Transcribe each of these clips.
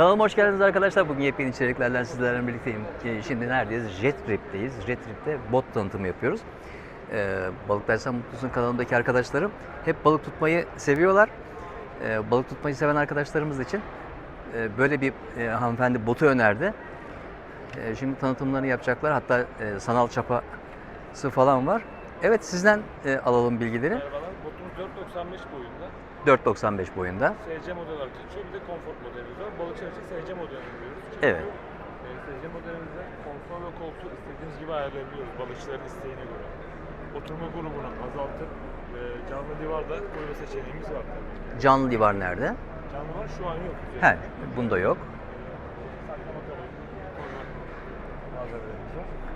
Kanalıma hoş geldiniz arkadaşlar. Bugün yepyeni içeriklerden sizlerle birlikteyim. Ee, Şimdi neredeyiz? Jet Trip'teyiz. Jet Trip'te bot tanıtımı yapıyoruz. Ee, Balıklarsan Mutlusun kanalındaki arkadaşlarım hep balık tutmayı seviyorlar. Ee, balık tutmayı seven arkadaşlarımız için e, böyle bir e, hanımefendi botu önerdi. E, şimdi tanıtımlarını yapacaklar. Hatta e, sanal çapası falan var. Evet sizden e, alalım bilgileri. Merhabalar. Botumuz 4.95 boyunda. 4.95 boyunda. SC model olarak geçiyor. Bir de konfor modelimiz var. Balıkçılar için SC modelini diyoruz. Çünkü Evet. e, SC modelimizde konfor ve koltuğu istediğimiz gibi ayarlayabiliyoruz balıkçıların isteğine göre. Oturma grubunu azaltıp e, canlı divarda koyma seçeneğimiz var tabii. Canlı divar nerede? Canlı var şu an yok. He, bunda yok.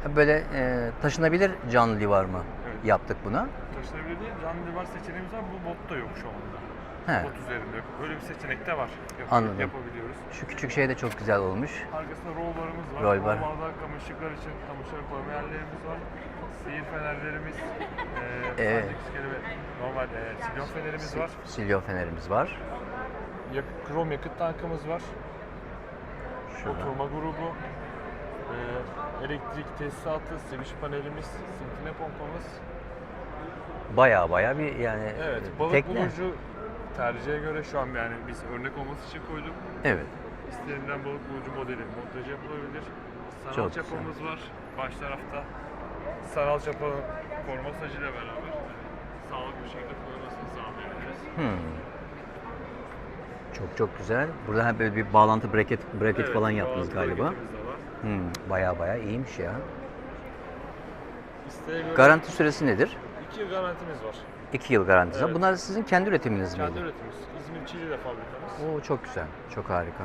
Ha, Böyle e, taşınabilir canlı divar mı Evet. yaptık buna? Taşınabilir değil, canlı divar seçeneğimiz var. Bu botta yok şu anda. He. Bot üzerinde yok. Böyle bir seçenek de var. Yap- Anladım. Yapabiliyoruz. Şu küçük şey de çok güzel olmuş. Arkasında rollbarımız var. Roll bar. Rollbarda kamışlıklar için kamışları koyma yerlerimiz var. Sihir fenerlerimiz, e, Evet. ve normal e, silyon fenerimiz var. Silyon fenerimiz var. Yak, krom yakıt tankımız var. Şurada. Oturma grubu, e, elektrik tesisatı, switch panelimiz, sintine pompamız. Baya baya bir yani Evet, e, balık tekne. bulucu tercihe göre şu an yani biz örnek olması için koyduk. Evet. İstenilen balık bulucu modeli montaj yapılabilir. Sanal Çok güzel. çapamız var. Baş tarafta sanal çapa koruma sacıyla beraber sağlıklı bir şekilde kullanılmasını sağlayabiliriz. Hmm. Çok çok güzel. Burada ha böyle bir bağlantı bracket bracket Evet, falan yaptınız galiba. Hmm. Baya baya iyiymiş ya. İsteğe göre Garanti süresi nedir? 2 yıl garantimiz var. 2 yıl garantisi. var. Evet. Bunlar sizin kendi üretiminiz Kendi miydi? üretimimiz. İzmir Çiğli'de fabrikamız. Oo çok güzel. Çok harika.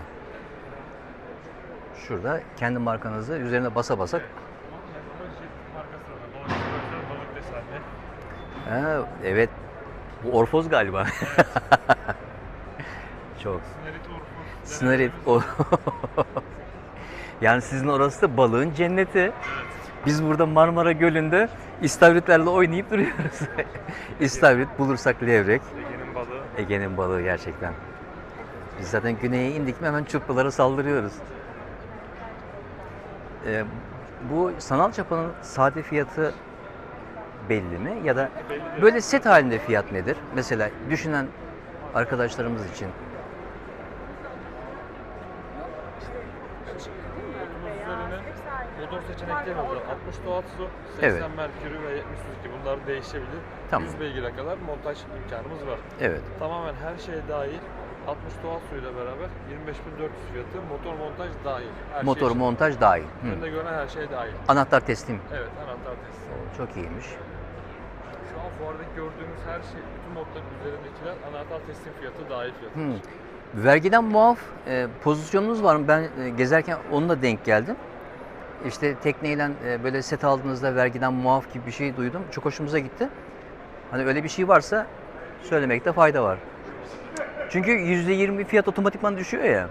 Şurada kendi markanızı üzerine basa basa Jet markası da balık özel balık desenli. Ha, evet. Bu Orfoz galiba. Çok. Sinarit. O. yani sizin orası da balığın cenneti. Biz burada Marmara Gölü'nde istavritlerle oynayıp duruyoruz. İstavrit bulursak levrek. Ege'nin balığı. Ege'nin balığı gerçekten. Biz zaten güneye indik mi hemen çupralara saldırıyoruz. Ee, bu sanal çapanın sade fiyatı belli mi? Ya da böyle set halinde fiyat nedir? Mesela düşünen arkadaşlarımız için. Botumuz üzerine motor seçenekleri var. 60 doğal su, 80 Evet. merkürü ve 70 Suzuki bunlar değişebilir. Tamam. 100 beygire kadar montaj imkanımız var. Evet. Tamamen her şey dahil. 60 doğal suyla beraber 25.400 fiyatı, motor montaj dahil. Her Motor şey montaj dahil. Hı. Önde görünen her şey dahil. Anahtar teslim. Evet, anahtar teslim. Çok iyiymiş. Şu an fuardaki gördüğümüz her şey, bütün modların üzerindekiler anahtar teslim fiyatı dahil fiyatı. Hı. Vergiden muaf e, pozisyonunuz var mı? Ben e, gezerken onunla denk geldim. İşte tekneyle e, böyle set aldığınızda vergiden muaf gibi bir şey duydum. Çok hoşumuza gitti. Hani öyle bir şey varsa söylemekte fayda var. Çünkü %20 fiyat otomatikman düşüyor ya.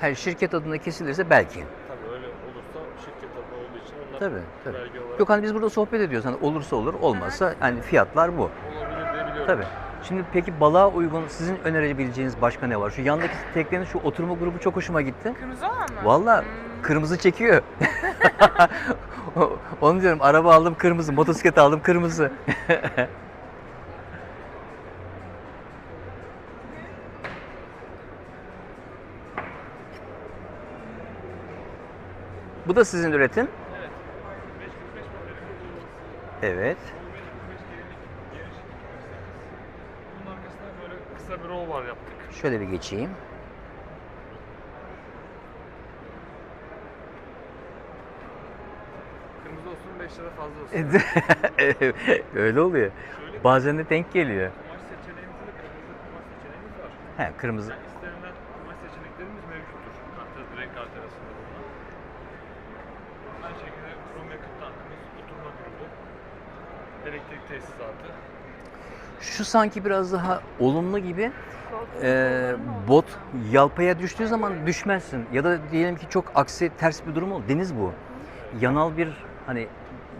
Her şirket adına kesilirse belki. Tabii öyle olursa şirket adı olduğu için onlar Tabii, tabii. vergi olarak Yok hani biz burada sohbet ediyoruz. Hani olursa olur, olmazsa hani fiyatlar bu. olabilir diye biliyorum. Tabii. Şimdi peki balığa uygun sizin önerebileceğiniz başka ne var? Şu yandaki teknenin şu oturma grubu çok hoşuma gitti. Kırmızı olan mı? Valla Hmm. kırmızı çekiyor. Onu diyorum araba aldım kırmızı, motosiklet aldım kırmızı. Bu da sizin üretim. Evet. 545 modelimiz. Evet. 545 gerilik geniş. Bunun arkasında kısa bir roll var yaptık. Şöyle bir geçeyim. Kırmızı olsun 5 lira fazla olsun. Öyle oluyor. Şöyle Bazen de denk geliyor. kumaş seçeneğimizde de kırmızı kumaş seçeneğimiz var. He kırmızı. Yani istenilen kumaş seçeneklerimiz mevcuttur. Kartel, renk kart arasında bulunan. Aynı şekilde krom yakıt tankımız, oturma grubu, elektrik tesisatı. Şu sanki biraz daha olumlu gibi. Ee, bot yalpaya düştüğü zaman düşmezsin. Ya da diyelim ki çok aksi ters bir durum oldu. Deniz bu. Yanal bir hani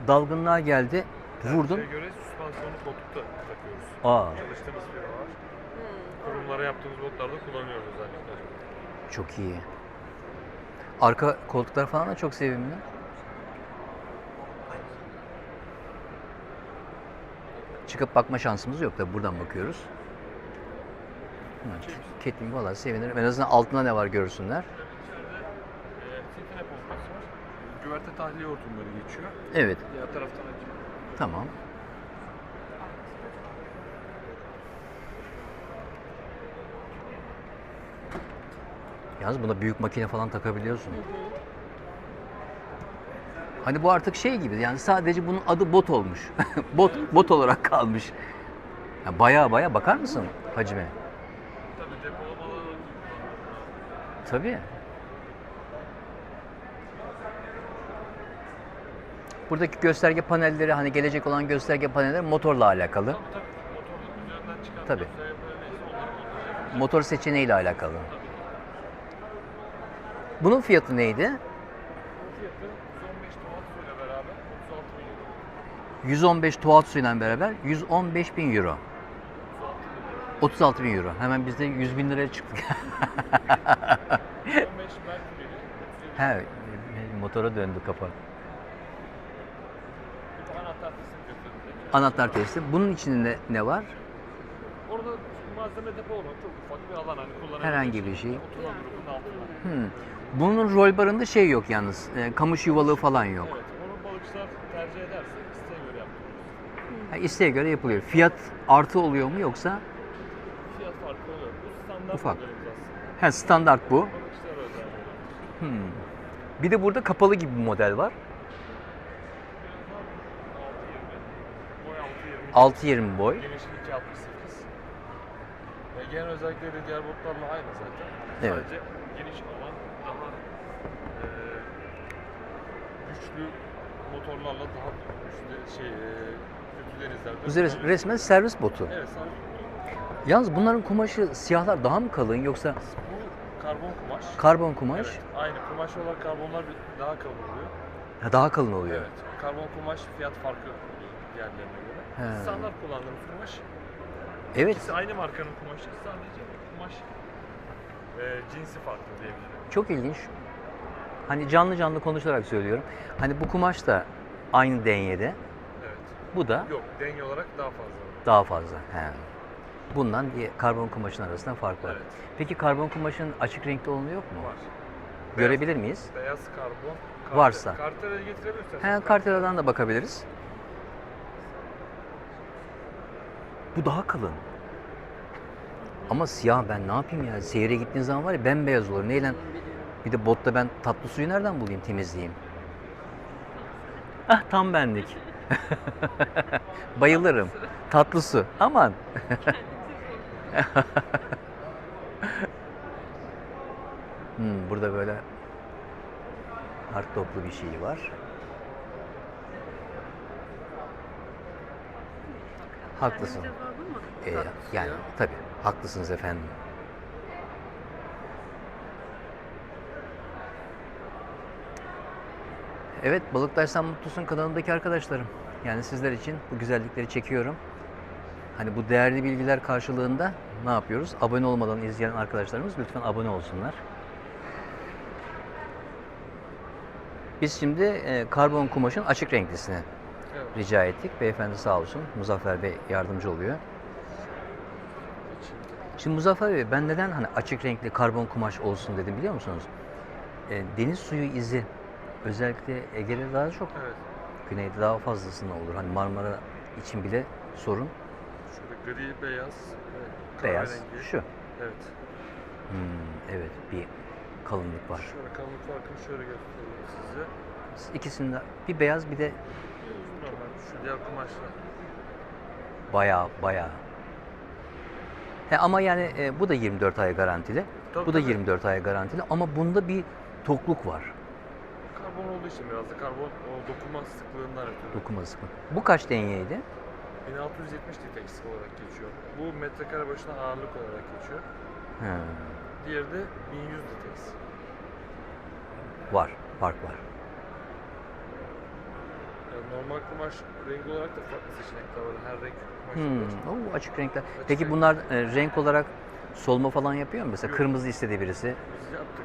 dalgınlığa geldi. Vurdun. Şeye göre süspansiyonu koltukta takıyoruz. Aa, Çalıştığımız firmalar. Kurumlara yaptığımız botlarda kullanıyoruz özellikle. çok iyi. Arka koltuklar falan da çok sevimli. Çıkıp bakma şansımız yok tabi buradan bakıyoruz. Evet. Ketim valla sevinirim. En azından altında ne var var. Güverte tahliye hortumları geçiyor. Evet, Diğer taraftan açıyor. tamam. Yalnız buna büyük makine falan takabiliyorsun. Hani bu artık şey gibi yani sadece bunun adı bot olmuş. bot bot olarak kalmış. Ya baya baya bakar mısın hacime? Tabii depolamalar Tabii. Buradaki gösterge panelleri hani gelecek olan gösterge panelleri motorla alakalı. Tabii tabii. Motorun üzerinden çıkan Tabii. Motor seçeneğiyle alakalı. Bunun fiyatı neydi? Bu fiyatı 115 Tohatsu ile beraber 36 bin euro. 115 Tohatsu ile beraber 115 bin euro. 36 bin euro. Hemen biz de 100 bin liraya çıktık. 115 Mercury'li. He, motora döndü de anahtar teslim. Bunun içinde ne var? Orada malzeme depo olan çok ufak bir alan hani Herhangi bir şey. Oturma grubunun altında. Hmm. Bunun rol barında şey yok yalnız. e, kamış yuvalığı falan yok. Evet, onu balıkçılar tercih ederse Ha, isteğe göre yapılıyor. Fiyat artı oluyor mu yoksa? Fiyat farkı oluyor. Bu standart Ufak. aslında. He, standart bu. Hmm. Bir de burada kapalı gibi bir model var. 6.20. Boy 6.20. 6.20 boy. Genişlik 2.68. Ve genel özellikleri de diğer botlarla aynı zaten. Evet. Sadece geniş alan daha eee güçlü motorlarla daha güçlü şey eee Bu res- resmen servis botu. Evet, Yalnız bunların kumaşı siyahlar daha mı kalın yoksa bu karbon kumaş. karbon kumaş Evet, aynı kumaş olarak karbonlar bir- daha kalın oluyor. ha, daha kalın oluyor? Evet. Karbon kumaş fiyat farkı oluyor diğerlerine göre. He. Standart kullandığımız kumaş. Evet. İkisi aynı markanın kumaşı. Sadece kumaş e, cinsi farklı diyebilirim. Çok ilginç. Hani canlı canlı konuşarak söylüyorum. Hani bu kumaş da aynı denyede. Bu da Yok, denge olarak daha fazla. daha fazla. He. Bundan diye karbon kumaşın arasında fark var. Evet. Peki karbon kumaşın açık renkli olanı yok mu? Var. Görebilir miyiz? Beyaz karbon. Karte. Varsa. Karteleri getirebilirsiniz. He, karteladan da bakabiliriz. Bu daha kalın. Ama siyah ben ne yapayım ya? Seyire gittiğin zaman var ya bembeyaz olur. Neyle? Bir de botta ben tatlı suyu nereden bulayım temizleyeyim? Ah tam benlik. Bayılırım. Tatlı su. Aman. hmm, burada böyle hard toplu bir şey var. Haklısın. Ee, yani tabii haklısınız efendim. Evet, Balıktaş'tan Mutlusun kanalındaki arkadaşlarım. Yani sizler için bu güzellikleri çekiyorum. Hani bu değerli bilgiler karşılığında ne yapıyoruz? Abone olmadan izleyen arkadaşlarımız lütfen abone olsunlar. Biz şimdi e, karbon kumaşın açık renklisini Evet. rica ettik. Beyefendi sağ olsun. Muzaffer Bey yardımcı oluyor. Şimdi Muzaffer Bey ben neden hani açık renkli karbon kumaş olsun dedim biliyor musunuz? E, deniz suyu izi özellikle Ege'de daha çok, Evet. güneyde daha fazlasında olur. Hani Marmara için bile sorun. Şöyle gri, beyaz, ve Beyaz kahverengi. şu. Evet. Hmm, evet bir kalınlık var. Şöyle kalınlık farkını şöyle göstereyim size. İkisinde bir beyaz bir de Normal şu diğer kumaşla. baya baya. He, ama yani e, bu da 24 ay garantili. Tabii, bu da tabii. 24 ay garantili ama bunda bir tokluk var. Karbon olduğu için biraz da karbon o dokuma sıklığından ötürü. Dokunması mı? Bu kaç denyeydi? 1670 Litex olarak geçiyor. Bu metrekare başına ağırlık olarak geçiyor. He, Diğeri de 1100 Litex. var, fark var. normal kumaş rengi olarak da farklı seçenekler var. Her renk kumaş Hmm. Oo, açık renkler. Açık Peki renk. bunlar e, renk olarak solma falan yapıyor mu? Mesela Yok. kırmızı istedi birisi. Biz yaptık.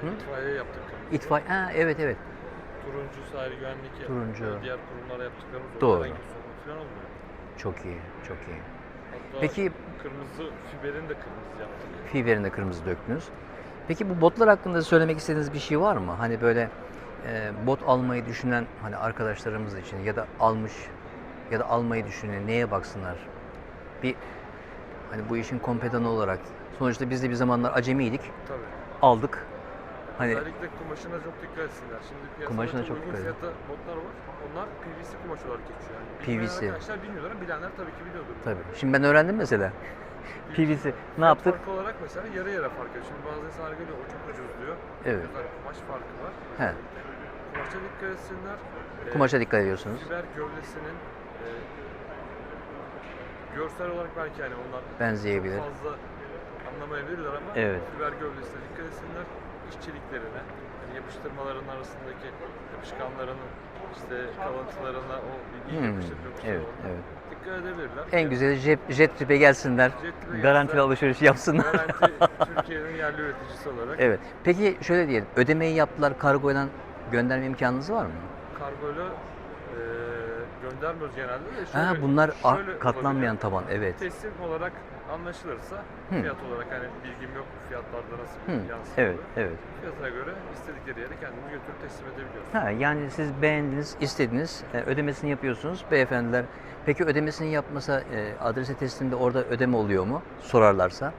Hı? E, itfaiye yaptık. İtfaiye, ha, evet evet. Turuncu sahil güvenlik. Turuncu. Böyle Diğer kurumlara yaptıklarımız. Doğru. Herhangi bir sorun falan olmuyor. Çok iyi, çok iyi. Hatta Peki kırmızı fiberin de kırmızı yaptık. fiberini de kırmızı döktünüz. Peki bu botlar hakkında söylemek istediğiniz bir şey var mı? Hani böyle e, bot almayı düşünen hani arkadaşlarımız için ya da almış ya da almayı düşünen neye baksınlar? Bir hani bu işin kompedanı olarak sonuçta biz de bir zamanlar acemiydik. Tabii. Aldık. Hani Özellikle kumaşına çok dikkat etsinler. Şimdi piyasada Kumaşına çok, çok uygun fiyata botlar var. Onlar PVC kumaş olarak geçiyor. Yani bilmeyen PVC. arkadaşlar bilmiyorlar ama bilenler tabii ki biliyordur. tabii. Şimdi ben öğrendim mesela. PVC. Ne yaptık? farkı olarak mesela yarı yarı fark ediyor. Şimdi bazı insanlar geliyor o çok ucuz diyor. Evet. Güzel kumaş farkı var. He. Kumaşa dikkat etsinler. Ee, Kumaşa dikkat ediyorsunuz. Fiber gövdesinin e, görsel olarak belki hani onlar Benzeyebilir. fazla anlamayabilirler ama Evet. fiber gövdesine dikkat etsinler. İşçiliklerine, hani yapıştırmaların arasındaki yapışkanlarının işte kalıntılarına o bilgiyi Hmm, yapıştırıp yapıştırıp Evet, evet. dikkat edebilirler. En güzeli jet, jet trip'e gelsinler. Jet Garantili alışveriş yapsınlar. Garanti Türkiye'nin yerli üreticisi olarak Evet. Peki şöyle diyelim. Ödemeyi yaptılar. Kargoyla gönderme imkanınız var mı? kargoyla e, göndermiyoruz genelde de Ha, şöyle, bunlar a- şöyle katlanmayan taban. Evet. Teslim olarak anlaşılırsa Hı. fiyat olarak hani bilgim yok fiyatlarda nasıl Hı, bir yansıma Evet, evet. Fiyatına göre istedikleri yere kendimiz götürüp teslim edebiliyoruz. Ha, yani siz beğendiniz, istediniz, e, ödemesini yapıyorsunuz. Beyefendiler, peki ödemesini yapmasa e, adrese teslimde orada ödeme oluyor mu? Sorarlarsa.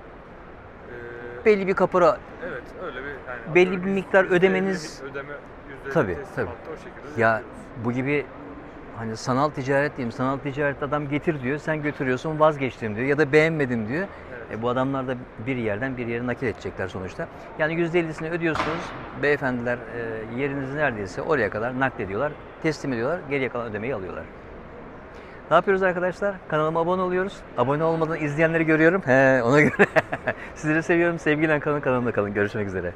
Ee, Belli bir kapora, evet öyle bir yani belli bir miktar ödemeniz- ödeme yüzde Tabii, teslimatta o şekilde ya yapıyoruz. bu gibi hani sanal ticaret diyeyim, sanal ticaret adam getir diyor, sen götürüyorsun vazgeçtim diyor ya da beğenmedim diyor. Evet. E, bu adamlar da bir yerden bir yere nakil edecekler sonuçta. Yani %50'sini ödüyorsunuz. Beyefendiler e, yeriniz neredeyse oraya kadar naklediyorlar. Teslim ediyorlar. Geriye kalan ödemeyi alıyorlar. Ne yapıyoruz arkadaşlar? Kanalıma abone oluyoruz. Abone olmadan izleyenleri görüyorum. He, ona göre. Sizleri seviyorum. Sevgiyle kalın kanalımda kalın. Görüşmek üzere.